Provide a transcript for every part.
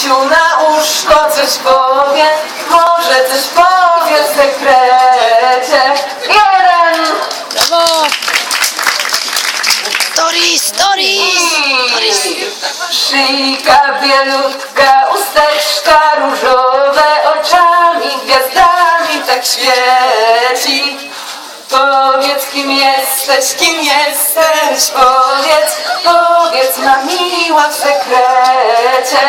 księciu na łóżko coś powie, może coś powie w sekrecie. Jeden! Brawo! Stories, stories! Szyjka bielutka, usteczka różowe, oczami, gwiazdami tak świeci. Powiedz kim jesteś, kim jesteś, powiedz, powiedz ma miła w sekrecie.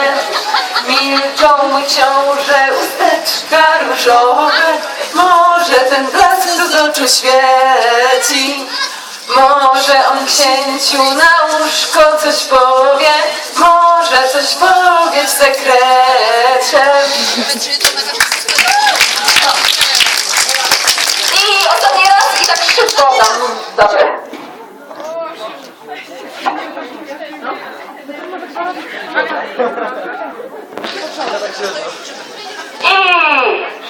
Milczą mój książę, usteczka różowe, może ten blask co z oczu świeci. Może on księciu na łóżko coś powie, może coś powie w sekrecie. I ostatni raz i tak szybko tam. Dobrze. I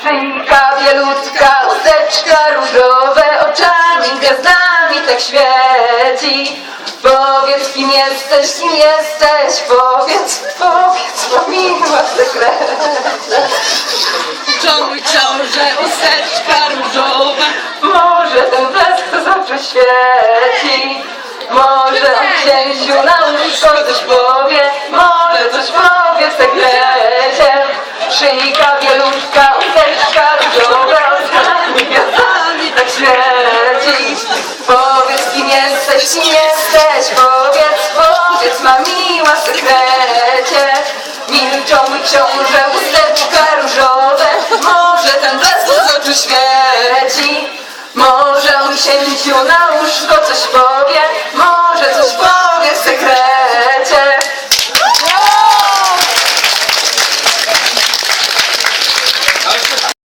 szyjka bielutka, usteczka różowe, oczami, gwiazdami tak świeci. Powiedz kim jesteś, kim jesteś, powiedz, powiedz, bo miła w sekrecie. Czoły książę, usteczka różowa. Może ten blask z oczu świeci Może on księciu na łóżko coś powie Może sekrecie szyjka, wieluszka, łzeczka różowa Gwiazdami tak śmierdzisz Powiedz kim jesteś, kim jesteś? Powiedz, powiedz ma miła sekrecie. Milczą mi książę, łzeczka różowe. Może ten blask z oczu świeci. Może on księciu na łóżko coś powie. Może coś powie.